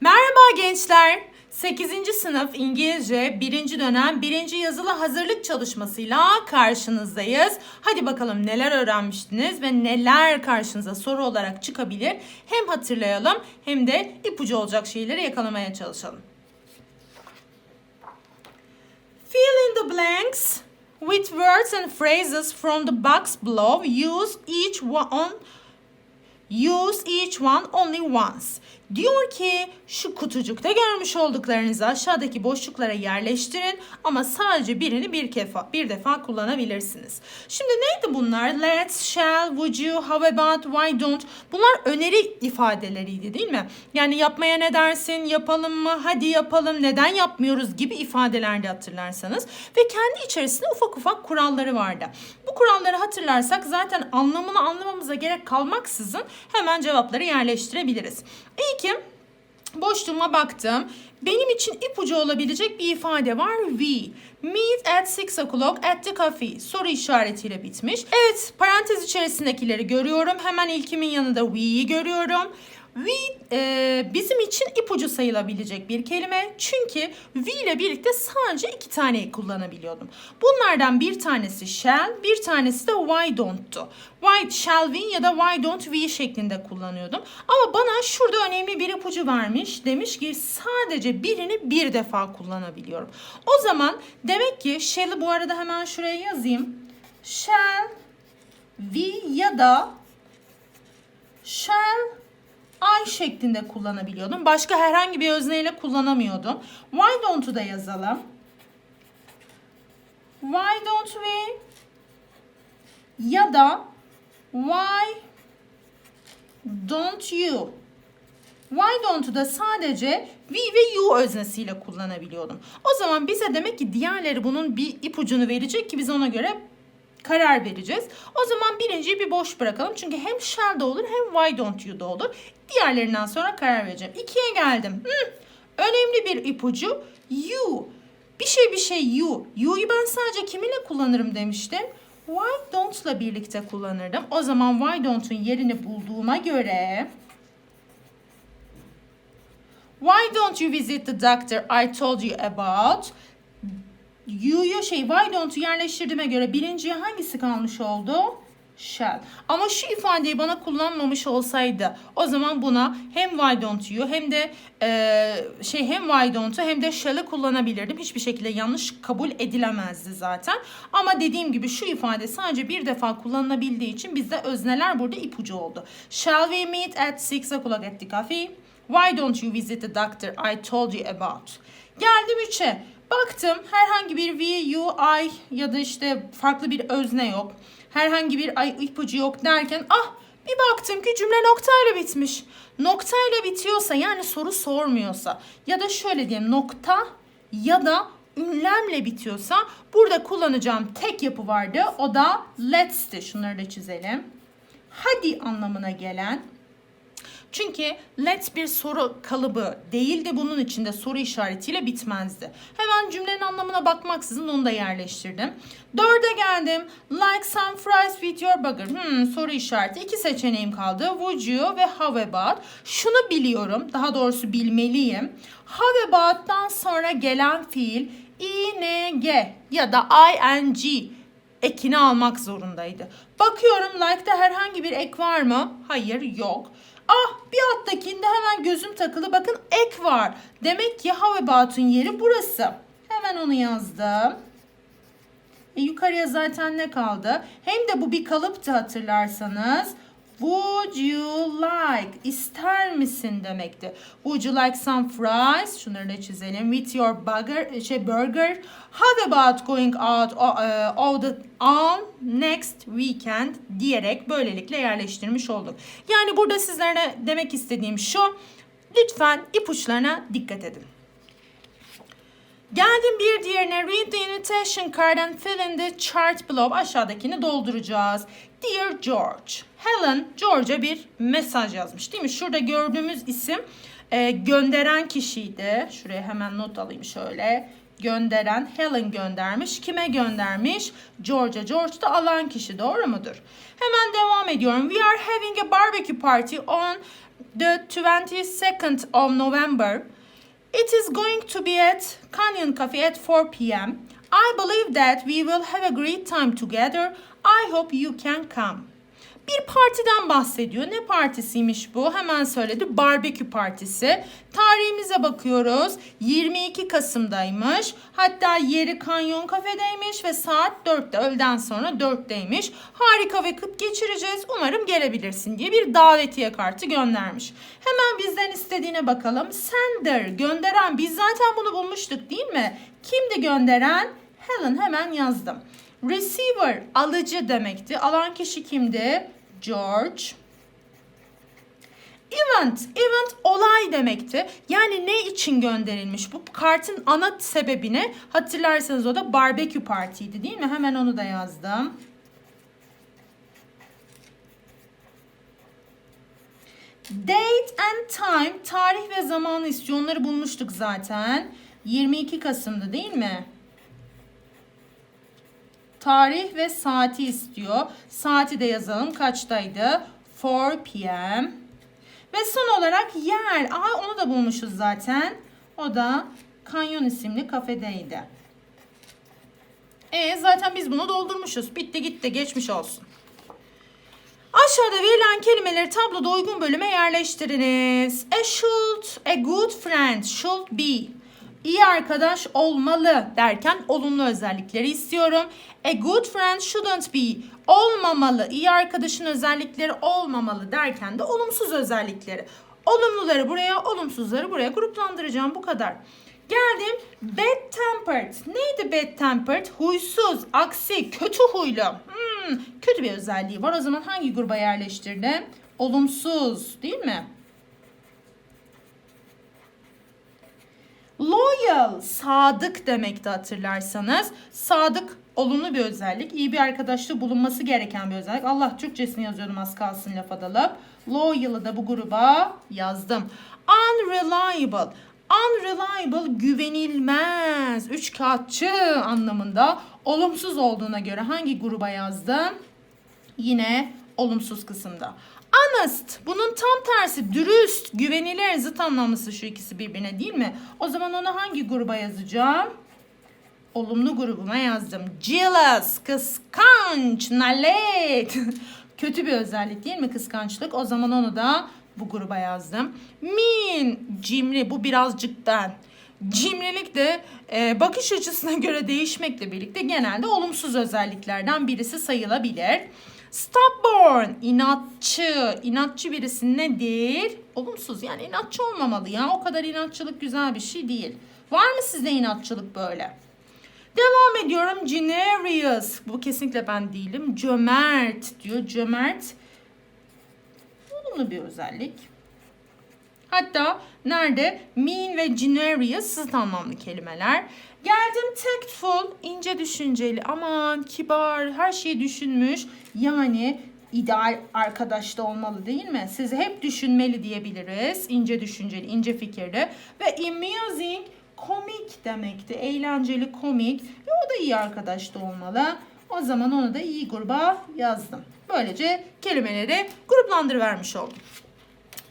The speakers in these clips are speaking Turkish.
Merhaba gençler. 8. sınıf İngilizce 1. dönem 1. yazılı hazırlık çalışmasıyla karşınızdayız. Hadi bakalım neler öğrenmiştiniz ve neler karşınıza soru olarak çıkabilir. Hem hatırlayalım hem de ipucu olacak şeyleri yakalamaya çalışalım. Fill in the blanks with words and phrases from the box below. Use each one Use each one only once. Diyor ki şu kutucukta görmüş olduklarınızı aşağıdaki boşluklara yerleştirin ama sadece birini bir defa bir defa kullanabilirsiniz. Şimdi neydi bunlar? Let's, shall, would you, how about, why don't? Bunlar öneri ifadeleriydi değil mi? Yani yapmaya ne dersin, yapalım mı, hadi yapalım, neden yapmıyoruz gibi ifadelerde hatırlarsanız. Ve kendi içerisinde ufak ufak kuralları vardı. Bu kuralları hatırlarsak zaten anlamını anlamamıza gerek kalmaksızın hemen cevapları yerleştirebiliriz. İyi ki boşluğuma baktım. Benim için ipucu olabilecek bir ifade var. We. Meet at 6 o'clock at the cafe. Soru işaretiyle bitmiş. Evet parantez içerisindekileri görüyorum. Hemen ilkimin yanında we'yi görüyorum. We e, bizim için ipucu sayılabilecek bir kelime. Çünkü we ile birlikte sadece iki taneyi kullanabiliyordum. Bunlardan bir tanesi shall, bir tanesi de why don't'tu. Why shall we ya da why don't we şeklinde kullanıyordum. Ama bana şurada önemli bir ipucu vermiş. Demiş ki sadece birini bir defa kullanabiliyorum. O zaman demek ki shall'ı bu arada hemen şuraya yazayım. Shall we ya da shall I şeklinde kullanabiliyordum. Başka herhangi bir özneyle kullanamıyordum. Why don't'u da yazalım. Why don't we ya da why don't you Why don't'u da sadece we ve you öznesiyle kullanabiliyordum. O zaman bize demek ki diğerleri bunun bir ipucunu verecek ki biz ona göre karar vereceğiz. O zaman birinciyi bir boş bırakalım. Çünkü hem shall da olur hem why don't you da olur. Diğerlerinden sonra karar vereceğim. İkiye geldim. Hmm, önemli bir ipucu. You. Bir şey bir şey you. You'yu ben sadece kiminle kullanırım demiştim. Why don't'la birlikte kullanırdım. O zaman why don't'un yerini bulduğuma göre... Why don't you visit the doctor I told you about? You'yu şey why don't'u yerleştirdiğime göre birinciye hangisi kalmış oldu? Shall. Ama şu ifadeyi bana kullanmamış olsaydı o zaman buna hem why don't you hem de e, şey hem why don't'u hem de shall'ı kullanabilirdim. Hiçbir şekilde yanlış kabul edilemezdi zaten. Ama dediğim gibi şu ifade sadece bir defa kullanılabildiği için bizde özneler burada ipucu oldu. Shall we meet at 6 o'clock at the cafe? Why don't you visit the doctor I told you about? Geldim 3'e. Baktım herhangi bir we, you, I ya da işte farklı bir özne yok. Herhangi bir ay ipucu yok derken ah bir baktım ki cümle noktayla bitmiş. Noktayla bitiyorsa yani soru sormuyorsa ya da şöyle diyeyim nokta ya da ünlemle bitiyorsa burada kullanacağım tek yapı vardı. O da let'sti. Şunları da çizelim. Hadi anlamına gelen çünkü let bir soru kalıbı değildi. Bunun içinde soru işaretiyle bitmezdi. Hemen cümlenin anlamına bakmaksızın onu da yerleştirdim. Dörde geldim. Like some fries with your burger. Hmm, soru işareti. İki seçeneğim kaldı. Would you ve how about. Şunu biliyorum. Daha doğrusu bilmeliyim. How about'tan sonra gelen fiil ing ya da ing ekini almak zorundaydı. Bakıyorum like'da herhangi bir ek var mı? Hayır yok. Ah bir alttakinde hemen gözüm takılı. Bakın ek var. Demek ki how about'un yeri burası. Hemen onu yazdım. E, yukarıya zaten ne kaldı? Hem de bu bir kalıptı hatırlarsanız. Would you like? İster misin demekti. Would you like some fries? Şunları da çizelim. With your burger, şey burger. How about going out uh, of the on next weekend diyerek böylelikle yerleştirmiş olduk. Yani burada sizlere demek istediğim şu. Lütfen ipuçlarına dikkat edin. Geldim bir diğerine. Read the invitation card and fill in the chart below. Aşağıdakini dolduracağız. Dear George. Helen George'a bir mesaj yazmış değil mi? Şurada gördüğümüz isim e, gönderen kişiydi. Şuraya hemen not alayım şöyle. Gönderen Helen göndermiş. Kime göndermiş? George'a. George da alan kişi doğru mudur? Hemen devam ediyorum. We are having a barbecue party on the 22nd of November. It is going to be at Canyon Cafe at 4 p.m. I believe that we will have a great time together. I hope you can come. Bir partiden bahsediyor. Ne partisiymiş bu? Hemen söyledi. Barbekü partisi. Tarihimize bakıyoruz. 22 Kasım'daymış. Hatta yeri Kanyon Kafe'deymiş ve saat 4'te öğleden sonra 4'teymiş. Harika vakit geçireceğiz. Umarım gelebilirsin diye bir davetiye kartı göndermiş. Hemen bizden istediğine bakalım. Sender gönderen. Biz zaten bunu bulmuştuk değil mi? Kimdi gönderen? Helen hemen yazdım. Receiver alıcı demekti. Alan kişi kimdi? George. Event, event olay demekti. Yani ne için gönderilmiş? Bu kartın ana sebebine hatırlarsanız o da barbekü partiydi değil mi? Hemen onu da yazdım. Date and time, tarih ve zamanı istiyor. Onları bulmuştuk zaten. 22 Kasım'da değil mi? Tarih ve saati istiyor. Saati de yazalım. Kaçtaydı? 4 p.m. Ve son olarak yer. Aa onu da bulmuşuz zaten. O da Kanyon isimli kafedeydi. E zaten biz bunu doldurmuşuz. Bitti gitti geçmiş olsun. Aşağıda verilen kelimeleri tabloda uygun bölüme yerleştiriniz. A should, a good friend should be. İyi arkadaş olmalı derken olumlu özellikleri istiyorum. A good friend shouldn't be. Olmamalı. İyi arkadaşın özellikleri olmamalı derken de olumsuz özellikleri. Olumluları buraya, olumsuzları buraya gruplandıracağım. Bu kadar. Geldim bad tempered. Neydi bad tempered? Huysuz, aksi, kötü huylu. Hmm, kötü bir özelliği var. O zaman hangi gruba yerleştirdim? Olumsuz değil mi? Loyal, sadık demekti hatırlarsanız. Sadık olumlu bir özellik. iyi bir arkadaşlığı bulunması gereken bir özellik. Allah Türkçesini yazıyordum az kalsın lafa dalıp. Loyal'ı da bu gruba yazdım. Unreliable. Unreliable güvenilmez. Üç kağıtçı anlamında. Olumsuz olduğuna göre hangi gruba yazdım? Yine olumsuz kısımda. Honest. Bunun tam tersi dürüst, güvenilir zıt anlamlısı şu ikisi birbirine değil mi? O zaman onu hangi gruba yazacağım? Olumlu grubuma yazdım. Jealous, kıskanç, nalet. Kötü bir özellik değil mi kıskançlık? O zaman onu da bu gruba yazdım. Mean, cimri. Bu birazcık ben. Cimrilik de e, bakış açısına göre değişmekle birlikte genelde olumsuz özelliklerden birisi sayılabilir. Stubborn, inatçı. İnatçı birisi nedir? Olumsuz yani inatçı olmamalı ya. O kadar inatçılık güzel bir şey değil. Var mı sizde inatçılık böyle? Devam ediyorum. Generous. Bu kesinlikle ben değilim. Cömert diyor. Cömert. Olumlu bir özellik. Hatta nerede? Mean ve generous zıt anlamlı kelimeler. Geldim tactful, ince düşünceli, aman kibar, her şeyi düşünmüş. Yani ideal arkadaşta olmalı değil mi? Sizi hep düşünmeli diyebiliriz. İnce düşünceli, ince fikirli. Ve amusing, komik demekti. Eğlenceli, komik. Ve o da iyi arkadaşta olmalı. O zaman onu da iyi gruba yazdım. Böylece kelimeleri gruplandırıvermiş oldum.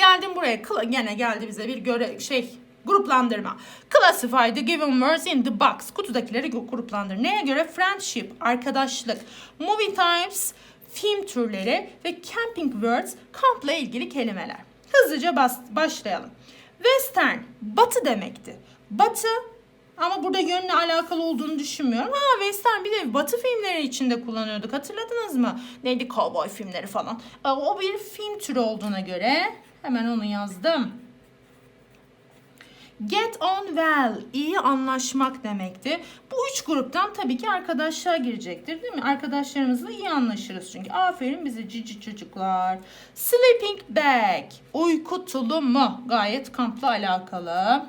Geldim buraya. Gene geldi bize bir göre şey gruplandırma. Classify the given words in the box. Kutudakileri gruplandır. Neye göre? Friendship, arkadaşlık, movie types, film türleri ve camping words, kampla ilgili kelimeler. Hızlıca bas, başlayalım. Western, batı demekti. Batı ama burada yönle alakalı olduğunu düşünmüyorum. Ha western bir de batı filmleri içinde kullanıyorduk. Hatırladınız mı? Neydi? Cowboy filmleri falan. O bir film türü olduğuna göre hemen onu yazdım. Get on well, iyi anlaşmak demekti. Bu üç gruptan tabii ki arkadaşlar girecektir değil mi? Arkadaşlarımızla iyi anlaşırız çünkü. Aferin bize cici çocuklar. Sleeping bag, uyku tulumu gayet kampla alakalı.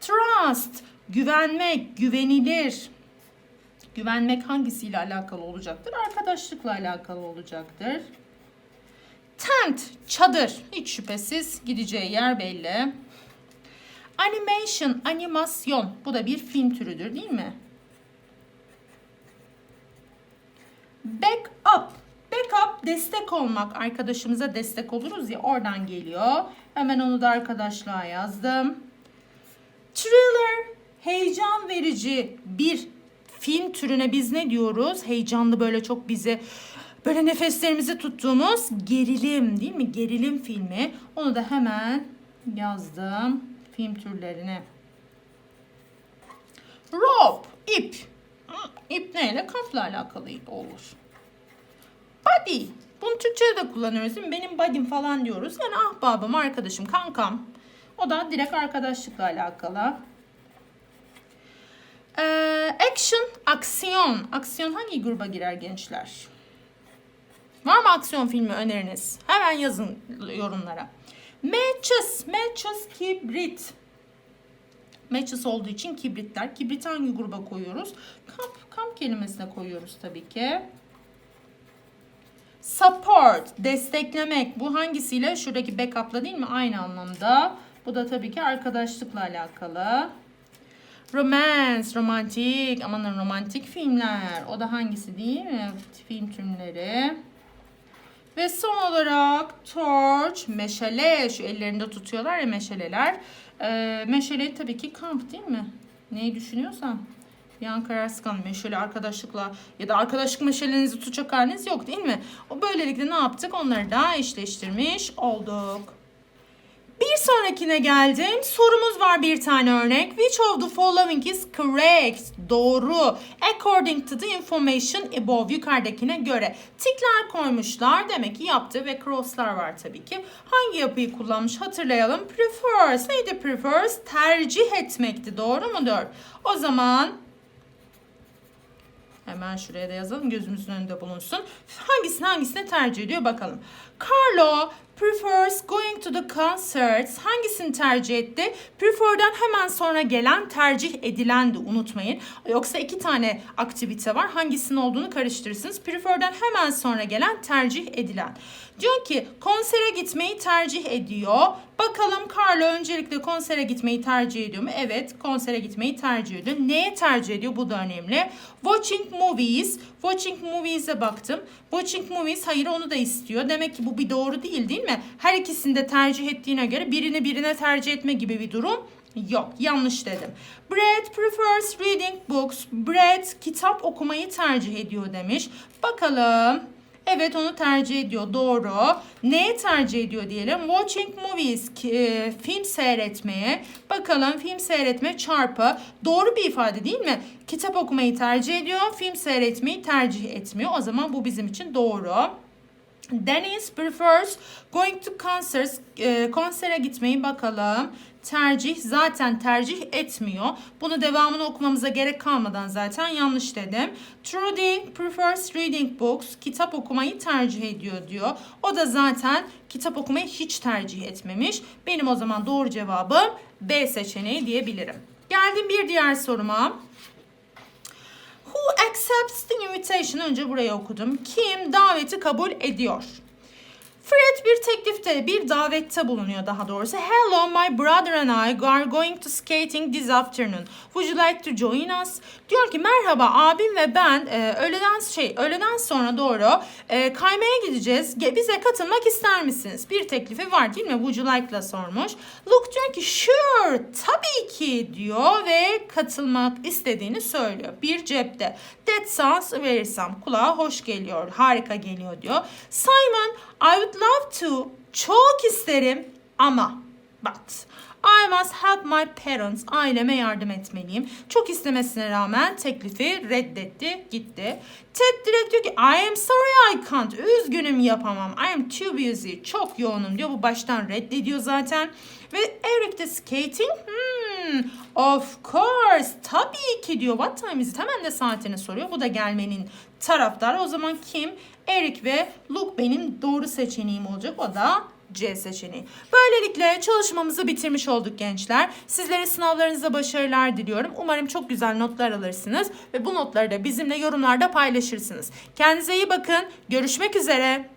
Trust, güvenmek, güvenilir. Güvenmek hangisiyle alakalı olacaktır? Arkadaşlıkla alakalı olacaktır. Tent, çadır. Hiç şüphesiz gideceği yer belli. Animation, animasyon. Bu da bir film türüdür değil mi? Back up. Back up destek olmak. Arkadaşımıza destek oluruz ya oradan geliyor. Hemen onu da arkadaşlığa yazdım. Thriller heyecan verici bir film türüne biz ne diyoruz? Heyecanlı böyle çok bizi böyle nefeslerimizi tuttuğumuz gerilim değil mi? Gerilim filmi. Onu da hemen yazdım film türlerine. Rope, ip. İp neyle? Kampla alakalı olur. Buddy. Bunu Türkçe'de de kullanıyoruz değil mi? Benim buddy'm falan diyoruz. Yani ahbabım, arkadaşım, kankam. O da direkt arkadaşlıkla alakalı. Action, aksiyon. Aksiyon hangi gruba girer gençler? Var mı aksiyon filmi öneriniz? Hemen yazın yorumlara. Matches, matches kibrit. Matches olduğu için kibritler. Kibrit hangi gruba koyuyoruz? Kamp, kamp kelimesine koyuyoruz tabii ki. Support, desteklemek. Bu hangisiyle? Şuradaki backup'la değil mi? Aynı anlamda. Bu da tabii ki arkadaşlıkla alakalı. Romance, romantik. Aman romantik filmler. O da hangisi değil mi? Film türleri. Ve son olarak torch, meşale. Şu ellerinde tutuyorlar ya meşaleler. Ee, meşale tabii ki kamp değil mi? Neyi düşünüyorsam. Bir an kararsız kaldım. Meşale arkadaşlıkla ya da arkadaşlık meşalenizi tutacak haliniz yok değil mi? O böylelikle ne yaptık? Onları da eşleştirmiş olduk. Sonrakine geldim. Sorumuz var bir tane örnek. Which of the following is correct? Doğru. According to the information above yukarıdakine göre. Tikler koymuşlar. Demek ki yaptı ve crosslar var tabii ki. Hangi yapıyı kullanmış hatırlayalım. Prefers. Neydi prefers? Tercih etmekti. Doğru mudur? O zaman Hemen şuraya da yazalım gözümüzün önünde bulunsun. Hangisini hangisine tercih ediyor bakalım. Carlo prefers going to the concerts. Hangisini tercih etti? Prefer'den hemen sonra gelen tercih edilendi unutmayın. Yoksa iki tane aktivite var. Hangisinin olduğunu karıştırırsınız. Prefer'den hemen sonra gelen tercih edilen. Diyor ki konsere gitmeyi tercih ediyor. Bakalım Carlo öncelikle konsere gitmeyi tercih ediyor mu? Evet konsere gitmeyi tercih ediyor. Neye tercih ediyor? Bu da önemli. Watching movies. Watching movies'e baktım. Watching movies hayır onu da istiyor. Demek ki bu bir doğru değil değil mi? Her ikisini de tercih ettiğine göre birini birine tercih etme gibi bir durum Yok yanlış dedim. Brad prefers reading books. Brad kitap okumayı tercih ediyor demiş. Bakalım. Evet onu tercih ediyor. Doğru. Neye tercih ediyor diyelim? Watching movies. E, film seyretmeye. Bakalım film seyretme çarpı. Doğru bir ifade değil mi? Kitap okumayı tercih ediyor. Film seyretmeyi tercih etmiyor. O zaman bu bizim için doğru. Dennis prefers going to concerts. E, konsere gitmeyi bakalım. Tercih zaten tercih etmiyor. Bunu devamını okumamıza gerek kalmadan zaten yanlış dedim. Trudy prefers reading books. Kitap okumayı tercih ediyor diyor. O da zaten kitap okumayı hiç tercih etmemiş. Benim o zaman doğru cevabım B seçeneği diyebilirim. Geldim bir diğer soruma. Who accepts the invitation? Önce burayı okudum. Kim daveti kabul ediyor? Fred bir teklifte, bir davette bulunuyor daha doğrusu. Hello, my brother and I are going to skating this afternoon. Would you like to join us? Diyor ki merhaba abim ve ben e, öğleden şey öğleden sonra doğru e, kaymaya gideceğiz. Bize katılmak ister misiniz? Bir teklifi var değil mi? Would you like'la sormuş. Luke diyor ki sure tabii ki diyor ve katılmak istediğini söylüyor. Bir cepte. That sounds very some. Kulağa hoş geliyor, harika geliyor diyor. Simon I would love to. Çok isterim ama but I must help my parents. Aileme yardım etmeliyim. Çok istemesine rağmen teklifi reddetti, gitti. Ted direkt diyor ki I am sorry I can't. Üzgünüm yapamam. I am too busy. Çok yoğunum diyor. Bu baştan reddediyor zaten. Ve Eric de skating. Hmm, of course. Tabii ki diyor. What time is it? Hemen de saatini soruyor. Bu da gelmenin taraftarı. O zaman kim? Eric ve Luke benim doğru seçeneğim olacak. O da C seçeneği. Böylelikle çalışmamızı bitirmiş olduk gençler. Sizlere sınavlarınızda başarılar diliyorum. Umarım çok güzel notlar alırsınız ve bu notları da bizimle yorumlarda paylaşırsınız. Kendinize iyi bakın. Görüşmek üzere.